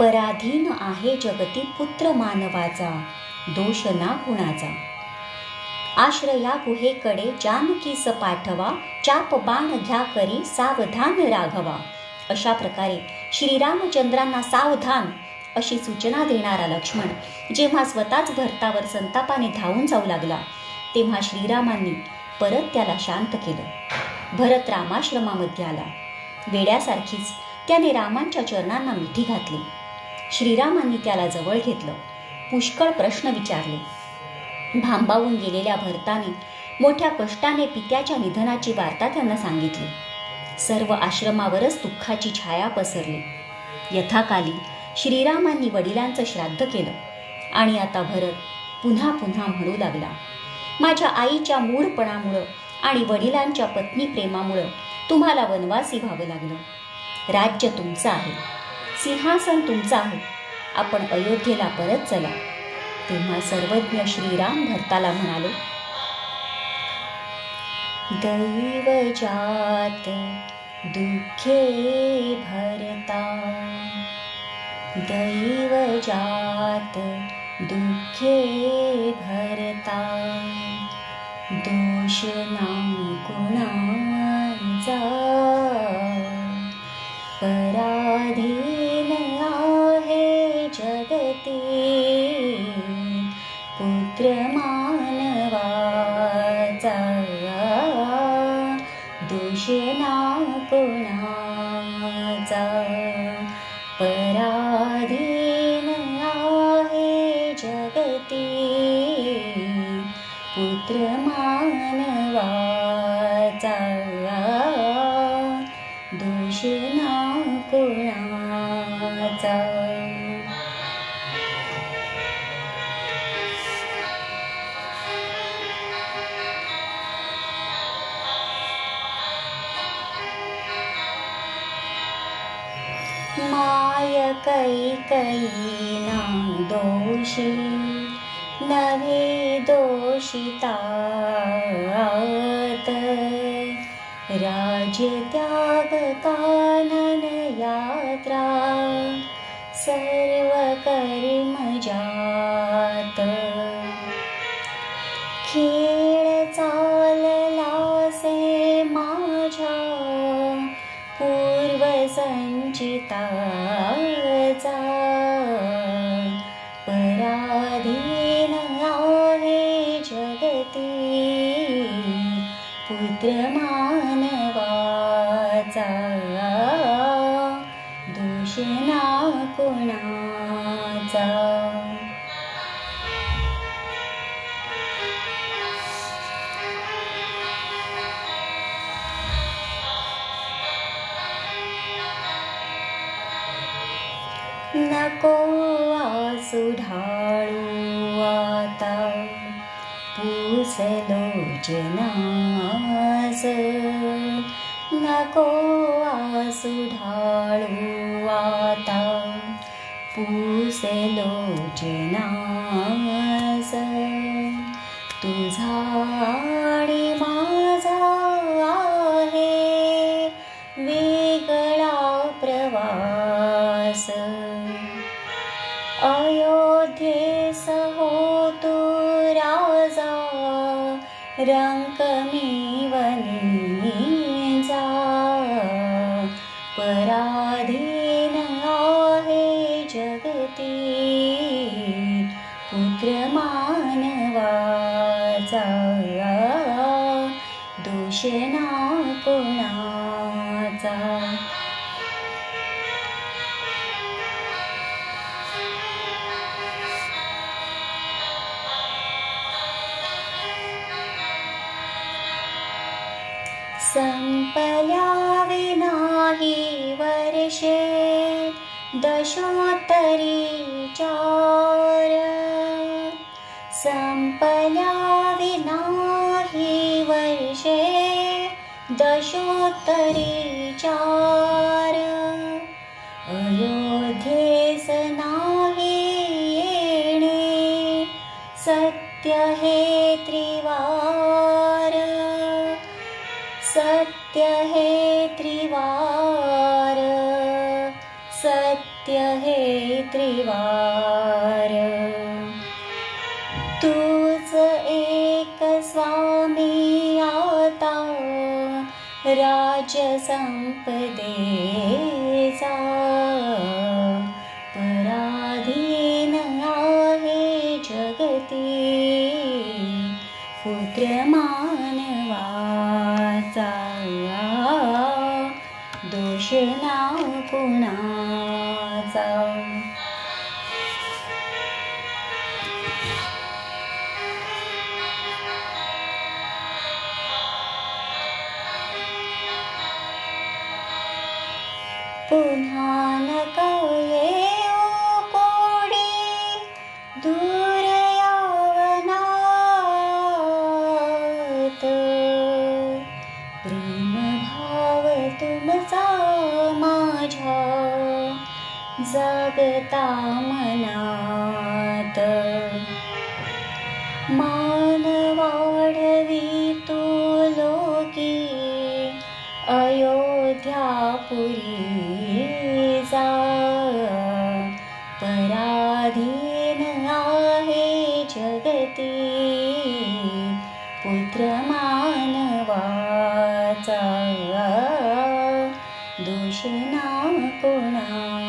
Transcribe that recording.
पराधीन आहे जगती पुत्र मानवाचा दोष ना कुणाचा. आश्रया गुहेकडे जानकीस पाठवा चाप बाण घ्या करी सावधान राघवा. अशा प्रकारे श्रीरामचंद्रांना सावधान अशी सूचना देणारा लक्ष्मण जेव्हा स्वतःच भरतावर संतापाने धावून जाऊ लागला तेव्हा श्रीरामांनी परत त्याला शांत केलं. भरत रामाश्रमामध्ये आला. वेड्यासारखीच त्याने रामांच्या चरणांना मिठी घातली. श्रीरामांनी त्याला जवळ घेतलं. पुष्कळ प्रश्न विचारले. भांबावून गेलेल्या भरताने मोठ्या कष्टाने पित्याच्या निधनाची वार्ता त्यांना सांगितली. सर्व आश्रमावरच दुःखाची छाया पसरली. यथाकाली श्रीरामांनी वडिलांचं श्राद्ध केलं आणि आता भरत पुन्हा पुन्हा म्हणू लागला माझ्या आईच्या मूळपणामुळं आणि वडिलांच्या पत्नी प्रेमामुळं तुम्हाला वनवासी व्हावं लागलं. राज्य तुमचं आहे. सिंहासन तुमचा आहे आपण अयोध्येला परत चला. तेव्हा सर्वज्ञ श्रीराम भरताला म्हणाले दैव जात दुःखे भरता. दैव जात दुःखे भरता. दोष नाम पुत्र मानवाचा दोष ना कोणाचा पराधीन आहे जगती. पुत्र मानवाचा दोष ना कोणाचा मायकैकयीनां दोषी न दोषिता राजत्यागकालनयात्रा सर्वकर् मजा पूर्वसंचिताचा पराधीन आहे जगती पुत्र मानवाचा दोष ना कोणाचा? ढाळू आता पुसलो जनास नको आसू ढाळू आता पुसलो जनास तुझा आणि माझा आहे वेगळा प्रवास. पराधीन आहे जगति। पुत्रमानवाचा दूषणा पुना सम्पया विना हि वर्षे दशोत्तरी चार। सम्पल्या विना हि वर्षे दशोत्तरी चार। अयोध्ये सनाहि एणी सत्य हे त्रिवार। सत्य हे त्रिवार तूच एक स्वामी आता राज संपदेचा पराधीन आहे जगती पुत्र मानवाचा दोष ना कुणाचा? पुन्हा नका येऊ कोडी दूर यावनात प्रेम भाव तुमचा माझ्या जगता मनात मान वाढवी तू लोकी अयोध्यापुरी जगती पुत्र मानवाचा दोष कोणा